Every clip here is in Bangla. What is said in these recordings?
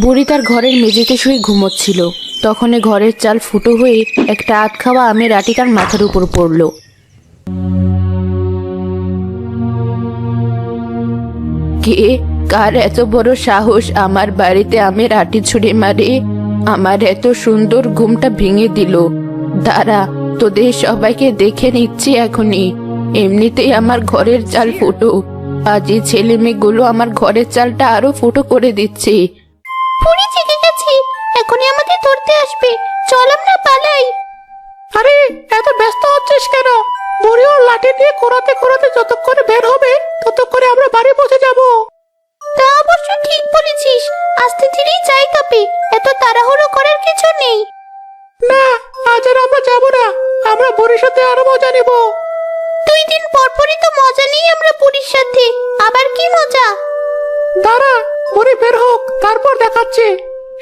বুড়ি তার ঘরের মেঝেতে শুয়ে ঘুমোচ্ছিল। তখনই ঘরের চাল ফুটো হয়ে একটা আত খাওয়া আমের আটি তার মাথার উপর পড়ল। কে? কার এত বড় সাহস আমার বাড়িতে আমের আটি ছুঁড়ে মারে? আমার এত সুন্দর ঘুমটা ভেঙে দিল। দাঁড়া, তোদের সবাইকে দেখে নিচ্ছি এখনই। এমনিতেই আমার ঘরের চাল ফুটো। আজই ছেলে মেয়েগুলো আমার ঘরের চালটা আরও ফুটো করে দিচ্ছে। পুরি দেখাচ্ছে।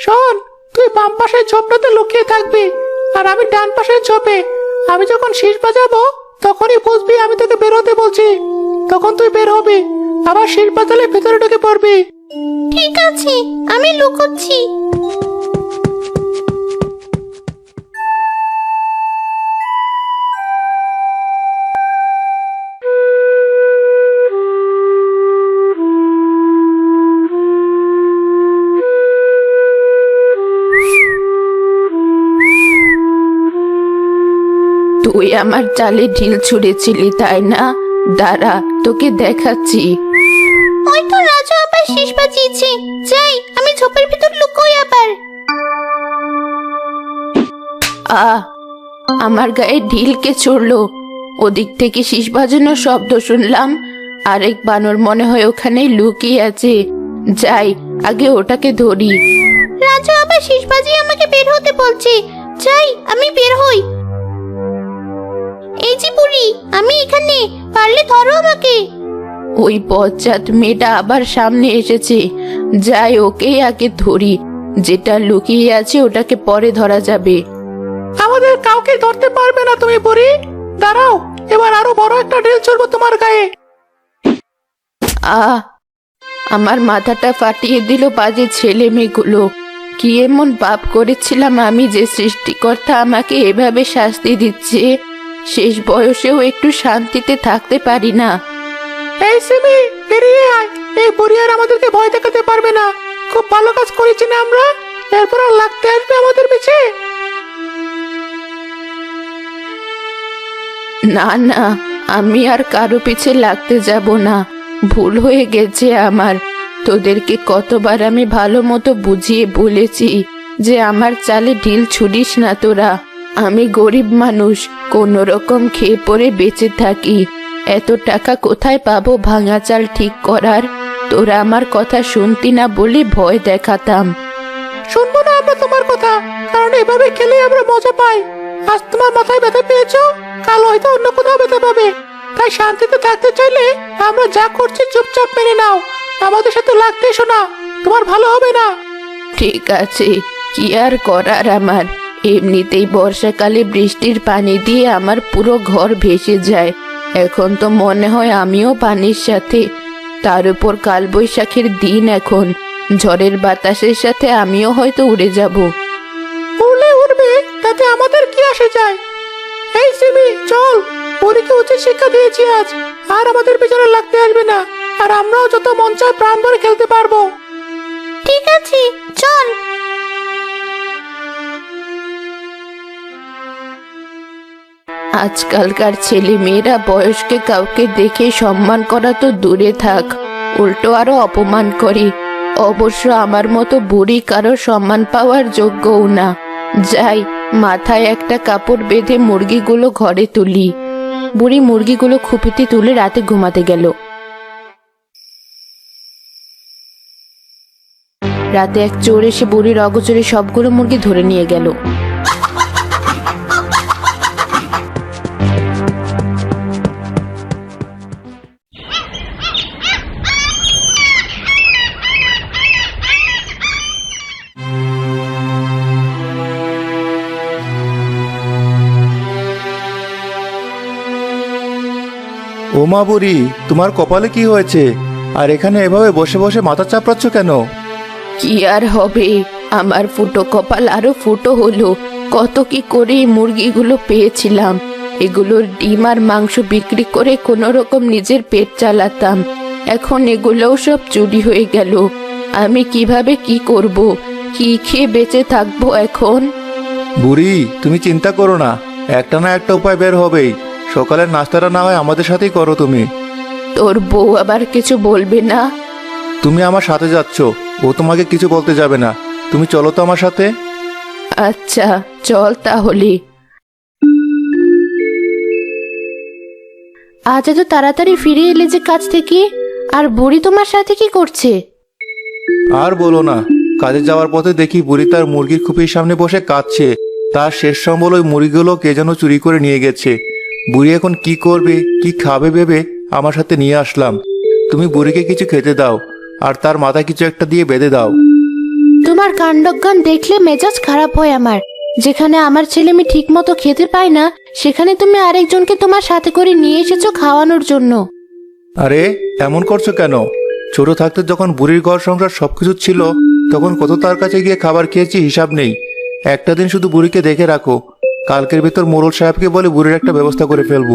শোন, তুই বাম পাশের ঝোপটাতে লুকিয়ে থাকবি, আর আমি ডান পাশের ঝোপে। আমি যখন শীষ বাজাবো, তখনই বুঝবি আমি তোকে বের হতে বলছি। তখন তুই বের হবি, আবার শীষ বাজালে ভেতরে ঢুকে পড়বি। ঠিক আছে, আমি লুকোচ্ছি। আমার চালে ঢিল ছুঁড়েছিলি তাই না? দাঁড়া তোকে দেখাচ্ছি। ওই তো রাজু আবার শেষ বাজিয়েছে। যাই আমি ঝোপের ভিতর লুকোই আবার। আ আমার গায়ে ঢিলকে চড়লো ওদিক থেকে শীষ বাজানোর শব্দ শুনলাম। আরেক বানর মনে হয় ওখানে লুকিয়ে আছে। যাই আগে ওটাকে ধরি। রাজু আবার শেষ বাজিয়ে আমাকে বের হতে বলছে। যাই আমি বের হই। এই যে বুড়ি আমি এখানে পারলে ধরো আমাকে। ওই পশ্চাৎ মেয়েটা আবার সামনে এসেছে। যাই ওকেই আগে ধরি। যেটা লুকিয়ে আছে ওটাকে পরে ধরা যাবে। আমাদের কাউকে ধরতে পারবে না তুমি বুড়ি। দাঁড়াও এবার আরও বড় একটা ঢিল চলবো তোমার গায়ে। আহ আমার মাথাটা ফাটিয়ে দিল বাজে ছেলে মেয়েগুলো। কি এমন পাপ করেছিলাম আমি যে সৃষ্টিকর্তা আমাকে এভাবে শাস্তি দিচ্ছে? শেষ বয়সেও একটু শান্তিতে থাকতে পারি না। এই সিমি বেরিয়ে আয়। এই বুড়ি আর আমাদেরকে ভয় দেখাতে পারবে না। খুব ভালো কাজ করেছি না আমরা? এরপর আর লাগতে আসবে আমাদের পিছে? না না আমি আর কারও পিছে লাগতে যাব না। ভুল হয়ে গেছে আমার। তোদেরকে কতবার আমি ভালো মতো বুঝিয়ে বলেছি যে আমার চালে ঢিল ছুড়িস না তোরা। আমি গরিব মানুষ কোনো রকম খেয়ে পরে বেঁচে থাকি। এত টাকা কোথায় পাবো ভাঙা চাল ঠিক করার? তোরা আমার কথা শুনতি না বলে ভয় দেখাতাম। শুনব না আমরা তোমার কথা কারণ এভাবে খেলে আমরা মজা পাই। আজ তোমার মাথায় ব্যথা পেয়েছ? কাল হয়তো অন্য কোথাও ব্যথা পাবে। তাই শান্তিতে থাকতে চাইলে আমরা যা করছি চুপচাপ মেনে নাও। আমাদের সাথে লাগতে এসো না তোমার ভালো হবে না। ঠিক আছে কি আর করার আমার? এমনিতেই বর্ষাকালে বৃষ্টির পানি দিয়ে আমার পুরো ঘর ভেসে যায়। এখন তো মনে হয় আমিও পানির সাথে। তার উপর কালবৈশাখীর দিন এখন। ঝড়ের বাতাসের সাথে আমিও হয়তো উড়ে যাব। উড়লে উঠবে তাতে আমাদের কি আসে যায়? এই সিমি চল পরীকে উচিত শিক্ষা দিয়েছি আজ। আর আমাদের পিছনে লাগতে আসবে না। আর আমরাও যত মন চায় প্রাণ ভরে খেলতে পারব। ঠিক আছে চল। আজকালকার ছেলে মেয়েরা বয়সকে কাউকে দেখে সম্মান করা তো দূরে থাক। উল্টো আরও অপমান করে। অবশ্য আমার মতো বুড়ি কারও সম্মান পাওয়ার যোগ্যও না। যাই, মাথায় একটা কাপড় বেঁধে মুরগিগুলো ঘরে তুলি। বুড়ি মুরগিগুলো খুপিতে তুলে রাতে ঘুমাতে গেল। রাতে এক চোর এসে বুড়ির অগোচরে সবগুলো মুরগি ধরে নিয়ে গেল। ওমা বুড়ি তোমার কপালে কি হয়েছে? আর এখানে এভাবে বসে বসে মাথা চাপড়াচ্ছ কেন? কি আর হবে? আমার ফুটো কপাল আরও ফুটো হলো। কত কি করে এই মুরগিগুলো পেয়েছিলাম। এগুলোর ডিম আর মাংস বিক্রি করে কোনো রকম নিজের পেট চালাতাম। এখন এগুলোও সব চুরি হয়ে গেল। আমি কীভাবে কি করব? কি খেয়ে বেঁচে থাকব এখন? বুড়ি তুমি চিন্তা করো না। একটা না একটা উপায় বের হবেই। সকালের নাস্তাটা না হয় আমাদের সাথেই করো তুমি। তোর বউ আবার কিছু বলবে না? তুমি আমার সাথে যাচ্ছ ও তোমাকে কিছু বলতে যাবে না। তুমি চলো তো আমার সাথে। আচ্ছা চল তাহলে। আজ এত তাড়াতাড়ি ফিরে এলে যে কাজ থেকে আর বুড়ি তোমার সাথে কি করছে? আর বলো না কাজে যাওয়ার পথে দেখি বুড়ি তার মুরগির খুপির সামনে বসে কাঁদছে। তার শেষ সম্বল ওই মুরগিগুলো কে যেন চুরি করে নিয়ে গেছে। বুড়ি এখন কি করবে কি খাবে ভেবে আমার সাথে নিয়ে আসলাম। তুমি বুড়িকে কিছু খেতে দাও আর তার মাথা কিছু একটা দিয়ে বেঁধে দাও। তোমার কাণ্ডজ্ঞান দেখলে মেজাজ খারাপ হয় আমার। যেখানে আমার ছেলে মেয়ে ঠিক মতো খেতে পায় না সেখানে তুমি আরেকজনকে তোমার সাথে করে নিয়ে এসেছ খাওয়ানোর জন্য। আরে এমন করছ কেন? ছোট থাকতে যখন বুড়ির ঘর সংসার সবকিছু ছিল তখন কত তার কাছে গিয়ে খাবার খেয়েছি হিসাব নেই। একটা দিন শুধু বুড়িকে দেখে রাখো কালকের ভিতর মোরল সাহেবকে বলে বুড়ির একটা ব্যবস্থা করে ফেলব।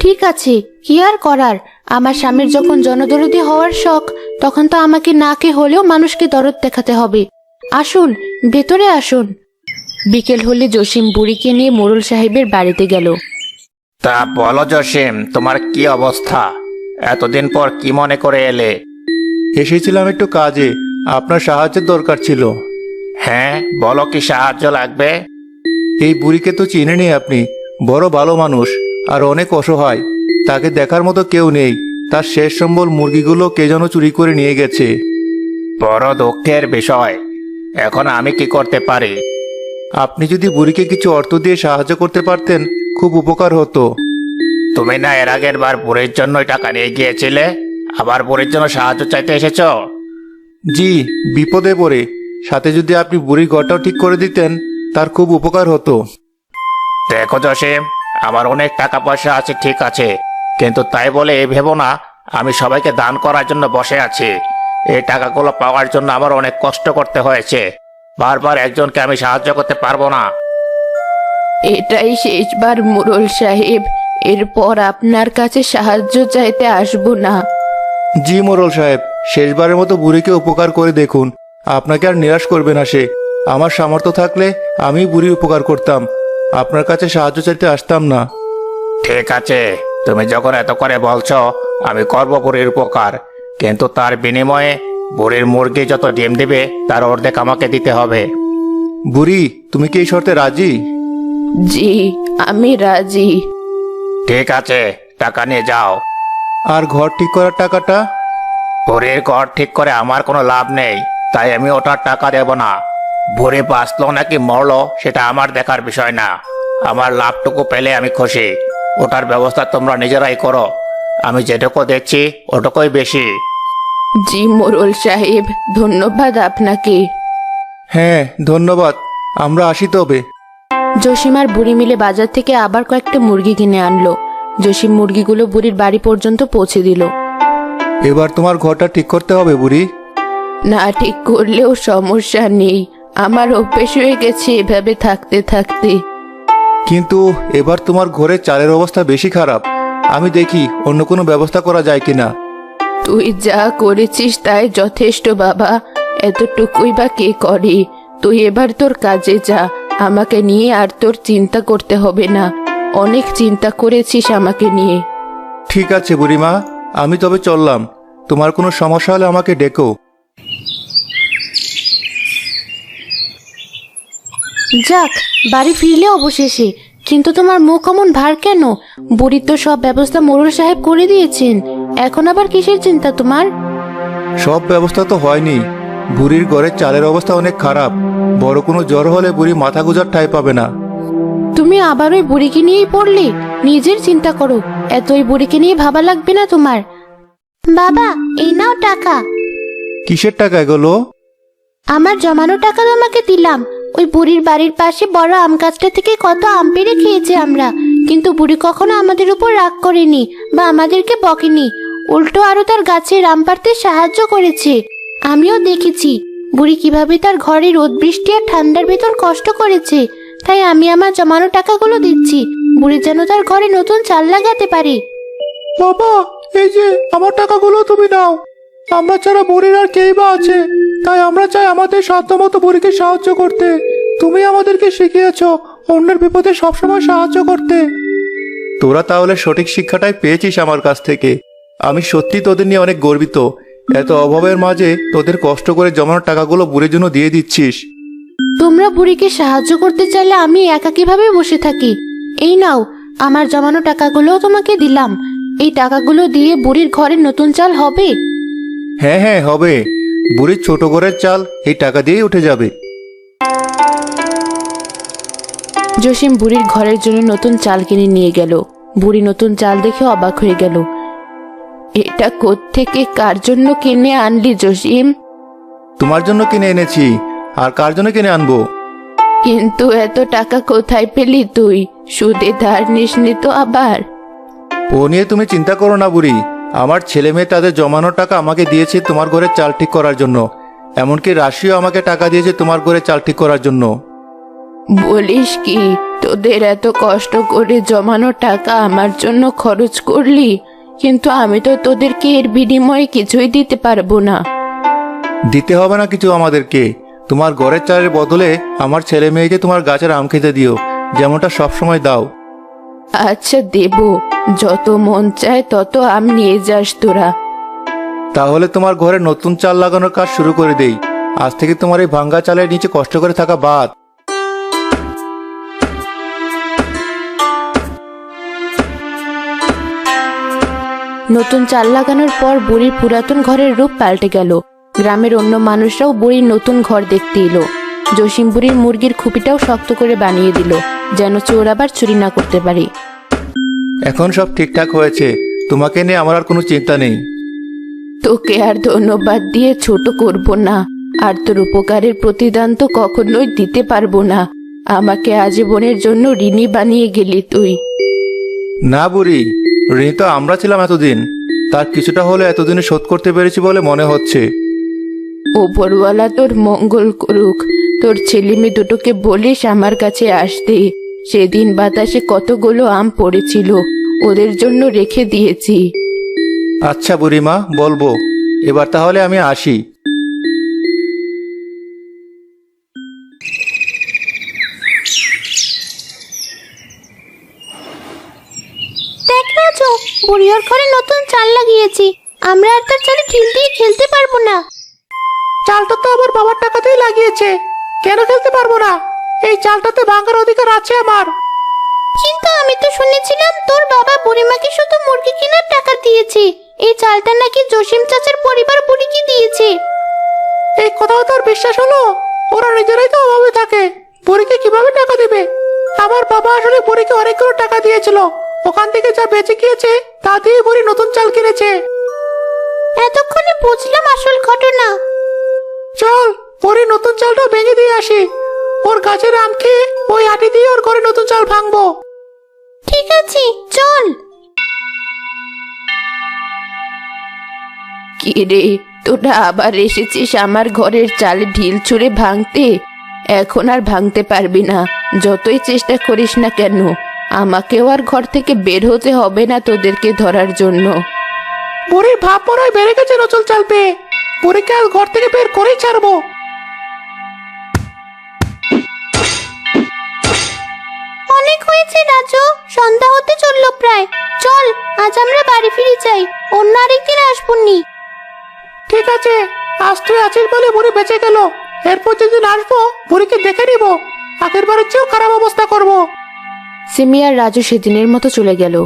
ঠিক আছে কি আর করার? আমার স্বামীর যখন জনদরদি হওয়ার শখ তখন তো আমাকে না কে হলেও মানুষকে দরদ দেখাতে হবে। আসুন ভেতরে আসুন। বিকেল হলে জসিম বুড়িকে নিয়ে মোরল সাহেবের বাড়িতে গেল। তা বলো জসিম তোমার কি অবস্থা? এতদিন পর কি মনে করে এলে? এসেছিলাম একটু কাজে আপনার সাহায্যের দরকার ছিল। হ্যাঁ বলো কি সাহায্য লাগবে? এই বুড়িকে তো চিনে নেই আপনি। বড় ভালো মানুষ আর অনেক অসহায়। তাকে দেখার মতো কেউ নেই। তার শেষ সম্বল মুরগিগুলো কে যেন চুরি করে নিয়ে গেছে। বড় দুঃখের বিষয়। এখন আমি কি করতে পারি? আপনি যদি বুড়িকে কিছু অর্থ দিয়ে সাহায্য করতে পারতেন খুব উপকার হতো। তুমি না এর আগের বার বুড়ির জন্যই টাকা নিয়ে গিয়েছিলে? আবার বুড়ির জন্য সাহায্য চাইতে এসেছ? জি বিপদে পড়ে। সাথে যদি আপনি বুড়ির ঘরটাও ঠিক করে দিতেন তার খুব উপকার হতো। দেখো জসিম আমার অনেক টাকা পয়সা আছে ঠিক আছে। কিন্তু তাই বলে এ ভেবো না আমি সবাইকে দান করার জন্য বসে আছি। এই টাকাগুলো পাওয়ার জন্য আমার অনেক কষ্ট করতে হয়েছে। বারবার একজনকে আমি সাহায্য করতে পারব না। এটাই শেষবার মোরল সাহেব। এরপর আপনার কাছে সাহায্য চাইতে আসব না। জি মোরল সাহেব শেষবারের মতো বুড়িকে উপকার করে দেখুন। আপনাকে আর নিরাশ করবে না সে। আমার সামর্থ্য থাকলে আমি বুড়ি উপকার করতাম। আপনার কাছে সাহায্য চাইতে আসতাম না। ঠিক আছে তুমি যখন এত করে বলছো আমি করব বুড়ির উপকার। কিন্তু তার বিনিময়ে বুড়ির মুরগি যত ডিম দেবে তার অর্ধেক আমাকে দিতে হবে। বুড়ি তুমি কি এই শর্তে রাজি? জি আমি রাজি। ঠিক আছে টাকা নিয়ে যাও। আর ঘর ঠিক করার টাকাটা? বুড়ির ঘর ঠিক করে আমার কোনো লাভ নেই তাই আমি ওটার টাকা দেব না। বুড়ি বাঁচলো নাকি মরলো সেটা আমার দেখার বিষয় না। আমার লাভটুকু পেলে আমি খুশি। ওটার ব্যবস্থা তোমরা নিজেরাই করো। আমি যেটুকু দেখছি ওটুকুই বেশি। জি মোরল সাহেব ধন্যবাদ আপনাকে। হ্যাঁ ধন্যবাদ। আমরা আসি তবে। জসিম আর বুড়ি মিলে বাজার থেকে আবার কয়েকটা মুরগি কিনে আনলো। জসিম মুরগিগুলো বুড়ির বাড়ি পর্যন্ত পৌঁছে দিল। এবার তোমার ঘরটা ঠিক করতে হবে বুড়ি। না ঠিক করলেও সমস্যা নেই। আমার অভ্যেস হয়ে গেছে এভাবে থাকতে থাকতে। কিন্তু এবার তোমার ঘরে চালের অবস্থা বেশি খারাপ। আমি দেখি অন্য কোনো ব্যবস্থা করা যায় কিনা। তুই যা করেছিস তাই যথেষ্ট বাবা। এতটুকুই বা কে করে? তুই এবার তোর কাজে যা। আমাকে নিয়ে আর তোর চিন্তা করতে হবে না। অনেক চিন্তা করেছিস আমাকে নিয়ে। ঠিক আছে বুড়িমা আমি তবে চললাম। তোমার কোনো সমস্যা হলে আমাকে ডেকো। যাক বাড়ি ফিরলে অবশেষে। কিন্তু তোমার মুখ অমন ভার কেন? বুড়ির তো সব ব্যবস্থা মোরল সাহেব করে দিয়েছেন। এখন আবার কিসের চিন্তা তোমার? সব ব্যবস্থা তো হয়নি। বুড়ির ঘরের চালের অবস্থা অনেক খারাপ। বড় কোনো জ্বর হলে বুড়ি মাথা গুজার ঠাই পাবে না। তুমি আবার ওই বুড়িকে নিয়েই পড়লে? নিজের চিন্তা করো। এত ওই বুড়িকে নিয়ে ভাবা লাগবে না তোমার। বাবা এই নাও টাকা। কিসের টাকা এগুলো আমার জমানো টাকা তোমাকে দিলাম। ওই বুড়ির বাড়ির পাশে বড় আম গাছটা থেকে কত আম পেড়ে খেয়েছি আমরা। কিন্তু বুড়ি কখনো আমাদের উপর রাগ করেনি বা আমাদেরকে বকেনি। উল্টো আরও তার গাছে আম পাড়তে সাহায্য করেছে। আমিও দেখেছি, বুড়ি কীভাবে তার ঘরে রোদ বৃষ্টি আর ঠান্ডার ভেতর কষ্ট করেছে। তাই আমি আমার জমানো টাকাগুলো দিচ্ছি, বুড়ি যেন তার ঘরে নতুন চাল লাগাতে পারে। বাবা, এই যে, আমার টাকাগুলো তুমি নাও। আমরা ছাড়া বুড়ির আর কেই বা আছে? তাই আমরা চাই আমাদের সাধ্যমতো বুড়িকে সাহায্য করতে। তুমি আমাদেরকে শিখিয়েছ অন্যের বিপদে সবসময় সাহায্য করতে। তোরা তাহলে সঠিক শিক্ষাটাই পেয়েছিস আমার কাছ থেকে। আমি সত্যি তোদের নিয়ে অনেক গর্বিত। এত অভাবের মাঝে তোদের কষ্ট করে জমানো টাকাগুলো বুড়ির জন্য দিয়ে দিচ্ছিস। তোমরা বুড়িকে সাহায্য করতে চাইলে আমি একা কীভাবে বসে থাকি? এই নাও আমার জমানো টাকাগুলোও তোমাকে দিলাম। এই টাকাগুলো দিয়ে বুড়ির ঘরে নতুন চাল হবে? হ্যাঁ হ্যাঁ হবে। বুড়ির ছোট ঘরের চাল এই টাকা দিয়েই উঠে যাবে। জসিম বুড়ির ঘরের জন্য নতুন চাল কিনে নিয়ে গেল। বুড়ি নতুন চাল দেখে অবাক হয়ে গেল। এটা কোত্থেকে কার জন্য কিনে আনলি জসিম? তোমার জন্য কিনে এনেছি আর কার জন্য কিনে আনব? কিন্তু এত টাকা কোথায় পেলি তুই? সুদে ধার নিসনি তো আবার। ও নিয়ে তুমি চিন্তা করো না বুড়ি। আমার ছেলে মেয়ে তাদের জমানো টাকা আমাকে দিয়েছে তোমার ঘরে চাল ঠিক করার জন্য। এমনকি রাশিও আমাকে টাকা দিয়েছে তোমার ঘরে চাল ঠিক করার জন্য। বলিস কি তোদের এত কষ্ট করে জমানো টাকা আমার জন্য খরচ করলি? কিন্তু আমি তো তোদেরকে এর বিনিময়ে কিছুই দিতে পারব না। দিতে হবে না কিছু আমাদেরকে। তোমার ঘরের চালের বদলে আমার ছেলে মেয়েকে তোমার গাছের আম খেতে দিও যেমনটা সবসময় দাও। আচ্ছা দেব যত মন চায় তত আম নিয়ে যাস তোরা। তাহলে তোমার ঘরে নতুন চাল লাগানোর কাজ শুরু করে দেই। আজ থেকে তোমার এই ভাঙ্গা চালের নিচে কষ্ট করে থাকা বাদ। নতুন চাল লাগানোর পর বুড়ির পুরাতন ঘরের রূপ পাল্টে গেল। গ্রামের অন্য মানুষরাও বুড়ির নতুন ঘর দেখতে এলো। জসিম বুড়ির মুরগির খুপিটাও শক্ত করে বানিয়ে দিল যেন চোর আবার চুরি না করতে পারে। এখন সব ঠিকঠাক হয়েছে। তোমাকে নিয়ে আমার আর কোনো চিন্তা নেই। তোকে আর ধন্যবাদ দিয়ে ছোট করব না। আর তোর উপকারের প্রতিদান তো কখনোই দিতে পারব না। আমাকে আজীবনের জন্য ঋণী বানিয়ে গেলি তুই। না বুড়ি ঋণী তো আমরা ছিলাম এতদিন। তার কিছুটা হলে এতদিনে শোধ করতে পেরেছি বলে মনে হচ্ছে। ওপরওয়ালা তোর মঙ্গল করুক। তোর ছেলে মেয়ে দুটোকে বলিস আমার কাছে আসতে। সেদিন বাতাসে কতগুলো আম পড়েছিল ওদের জন্য রেখে দিয়েছি। আচ্ছা বুড়িমা বলব। এবার তাহলে আমি আসি। দেখ রাজু ঘরে নতুন চাল লাগিয়েছি। আমরা আর তার চালে ঢিল দিয়ে খেলতে পারব না। চালটা তো আবার বাবার টাকাতেই লাগিয়েছে। কেন খেলতে পারব না? এই চালটাতে ভাঙার অধিকার আছে আমার। কিন্তু আমি তো শুনেছিলাম তোর বাবা বুড়িমাকে শুধু মুরগি কেনার টাকা দিয়েছে। এই চালটা নাকি জসিম চাচার পরিবার বুড়িকে দিয়েছে। এই কথাও তোর বিশ্বাস হলো? ওরা নিজেরাই তো অভাবে থাকে। বুড়িকে কীভাবে টাকা দেবে? আমার বাবা আসলে বুড়িকে অনেকগুলো টাকা দিয়েছিল। ওখান থেকে যা বেঁচে গিয়েছে তা দিয়ে বুড়ি নতুন চাল কিনেছে। এতক্ষণে বুঝলাম আসল ঘটনা। চল বুড়ি নতুন চালটা ভেঙে দিয়ে আসি। ওর গাছের আম খেয়ে ওই আটি দিয়ে ওর ঘরে নতুন চাল ভাঙবো। ঠিক আছে চল। কি রে তোরা আবার এসেছিস আমার ঘরের চালে ঢিল ছুঁড়ে ভাঙতে? এখন আর ভাঙতে পারবি না যতই চেষ্টা করিস না কেন আমাকেও আর ঘর থেকে বের হতে হবে না তোদেরকে ধরার জন্য। বুড়ির ভাব মনে হয় বেড়ে গেছে নচল চাল পেয়ে। বুড়িকে আজ ঘর থেকে বের করেই ছাড়বো। রাজু সন্ধ্যা হতে চলল প্রায়। চল আজ আমরা বাড়ি ফিরে যাই। অন্য আরেকদিন আসবনি। ঠিক আছে আজ তুই আছিস বলে বুড়ি বেঁচে গেল। এরপর যেদিন আসব বুড়িকে দেখে নিব। আগের বারের চেয়েও খারাপ অবস্থা করব। সিমি আর রাজু সেদিনের মতো চলে গেল।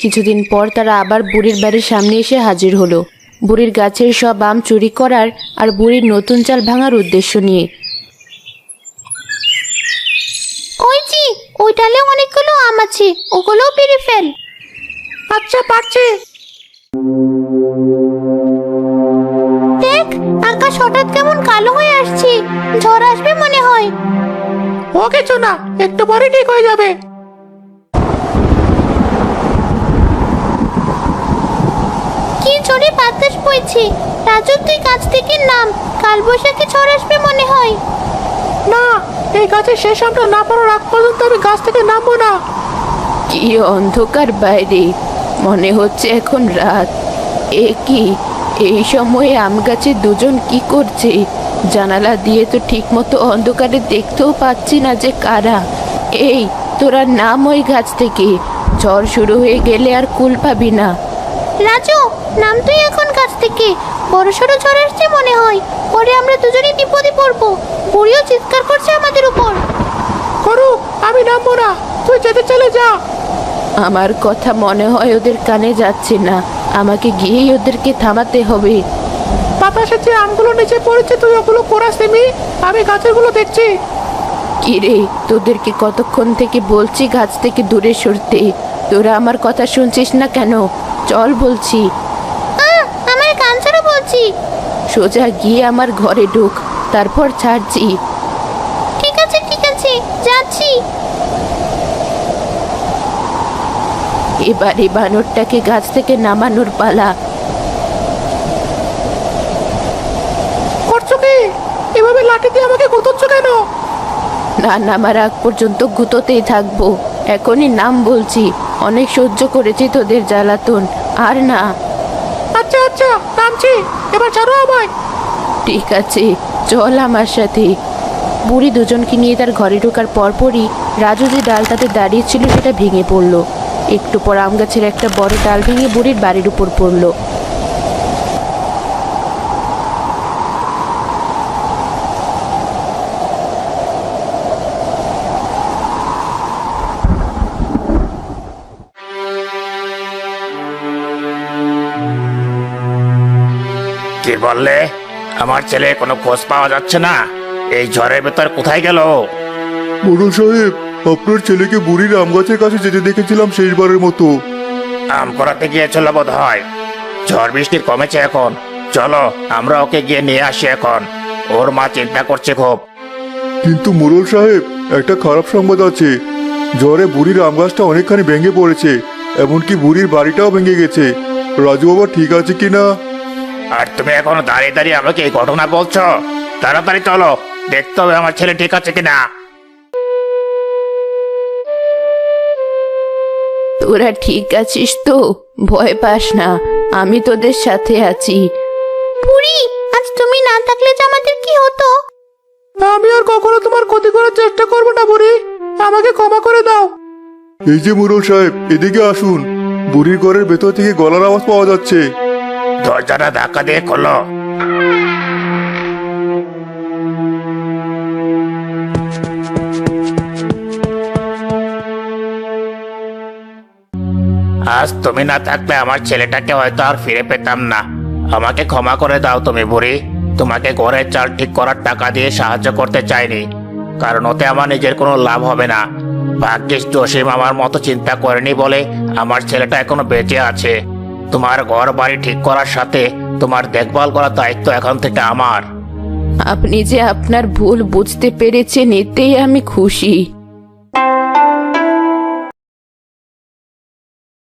কিছুদিন পর তারা আবার বুড়ির বাড়ির সামনে এসে হাজির হলো। বুড়ির গাছের সব আম চুরি করার আর বুড়ির নতুন চাল ভাঙার উদ্দেশ্য নিয়ে। ওই জি ওই ডালে অনেকগুলো আম আছে ওগুলোও পেরে ফেল। আচ্ছা পারছি। দেখ আকাশ হঠাৎ কেমন কালো হয়ে আসছে ঝড় আসবে মনে হয়। ও কিছু না একটু পরে ঠিক হয়ে যাবে। ঝড়ে বাতাস বইছে। রাজু তুই গাছ থেকে নাম কাল বৈশাখী ঝড় আসবে মনে হয়। না এই গাছের শেষ আমরা না পড়ার আগ পর্যন্ত আমি গাছ থেকে নামবো না। কি অন্ধকার বাইরে মনে হচ্ছে এখন রাত। এ কি এই সময়ে আম গাছে দুজন কি করছে? জানালা দিয়ে তো ঠিকমতো অন্ধকারে দেখতেও পাচ্ছি না যে কারা। এই তোরা নাম ওই গাছ থেকে। ঝড় শুরু হয়ে গেলে আর কুল পাবি না। রাজু নাম তুই এখন কাছ থেকে। বড় সড়ো ঝড় আসছে মনে হয়। পরে আমরা দুজনেই বিপদে পড়ব। বুড়িও চিৎকার করছে আমাদের উপর। করু আমি নামবো না। তুই যেতে চলে যা। আমার কথা মনে হয় ওদের কানে যাচ্ছে না। আমাকে গিয়েই ওদেরকে থামাতে হবে। বাতাসের যে আমগুলো নিচে পড়েছে তুই ওগুলো কোরা সেমি আমি গাছেরগুলো দেখছি। কিরে তোদেরকে কতক্ষণ থেকে বলছি গাছ থেকে দূরে সরতে? তোরা আমার কথা শুনছিস না কেন? চল বলছি আহ, আমার কান ছাড়া বলছি সোজা গিয়ে আমার ঘরে ঢুক তারপর ছাড়ছি। ঠিক আছে ঠিক আছে যাচ্ছি। এবারে বানরটাকে গাছ থেকে নামানোর পালা। করছ কি? এভাবে লাঠি দিয়ে আমাকে গুতোচ্ছ কেন? না নামার আগ পর্যন্ত গুঁতোতেই থাকব। এখনই নাম বলছি। অনেক সহ্য করেছি তোদের জ্বালাতন। আর না। আচ্ছা আচ্ছা নামছি। এবার ছাড়ো আমায়। ঠিক আছে, চল আমার সাথে। বুড়ি দুজনকে নিয়ে তার ঘরে ঢোকার পরপরই রাজু যে ডাল তাতে দাঁড়িয়েছিল সেটা ভেঙে পড়ল। একটু পর আম গাছের একটা বড় ডাল ভেঙে বুড়ির বাড়ির উপর পড়ল। কি বললে? আমার ছেলে কোনো খোঁজ পাওয়া যাচ্ছে না। এই ঝড়ের ভেতর কোথায় গেল? মোড়ল সাহেব আপনার ছেলেকে বুড়ির আম গাছের কাছে যেতে দেখেছিলাম শেষবারের মতো। আম করাতে গিয়েছিল বোধ হয় ঝড় বৃষ্টি কমেছে এখন। চলো আমরা ওকে গিয়ে নিয়ে আসি এখন। ওর মা চিন্তা করছে খুব। কিন্তু মোড়ল সাহেব একটা খারাপ সংবাদ আছে। ঝড়ে বুড়ির আম গাছটা অনেকখানি ভেঙে পড়েছে এমনকি বুড়ির বাড়িটাও ভেঙে গেছে। রাজু বাবা ঠিক আছে কিনা আর তুমি এখনও দাঁড়িয়ে দাঁড়িয়ে আমাকে এই ঘটনা বলছো? তাড়াতাড়ি চলো দেখতে হবে আমার ছেলে ঠিক আছে কিনা। তোরা ঠিক আছিস তো? ভয় পাস না আমি তোদের সাথে আছি। বুড়ি আজ তুমি না থাকলে যে আমাদের কি হতো? আমি আর কখনো তোমার ক্ষতি করার চেষ্টা করব না বুড়ি। আমাকে ক্ষমা করে দাও। এই যে মোড়ল সাহেব এদিকে আসুন। বুড়ির ঘরের ভেতর থেকে গলার আওয়াজ পাওয়া যাচ্ছে। দরজাটা ধাক্কা দিয়ে খোলো আজ তুমি না থাকলে আমার ছেলেটাকে হয়তো আর ফিরে পেতাম না। আমাকে ক্ষমা করে দাও তুমি বুড়ি। তোমাকে ঘরের চাল ঠিক করার টাকা দিয়ে সাহায্য করতে চাইনি। কারণ ওতে আমার নিজের কোনো লাভ হবে না। ভাগ্যিস জসিম আমার মতো চিন্তা করেনি বলে আমার ছেলেটা এখনও বেঁচে আছে। তোমার ঘর বাড়ি ঠিক করার সাথে তোমার দেখভাল করার দায়িত্ব এখন থেকে আমার। আপনি যে আপনার ভুল বুঝতে পেরেছেন, এতেই আমি খুশি।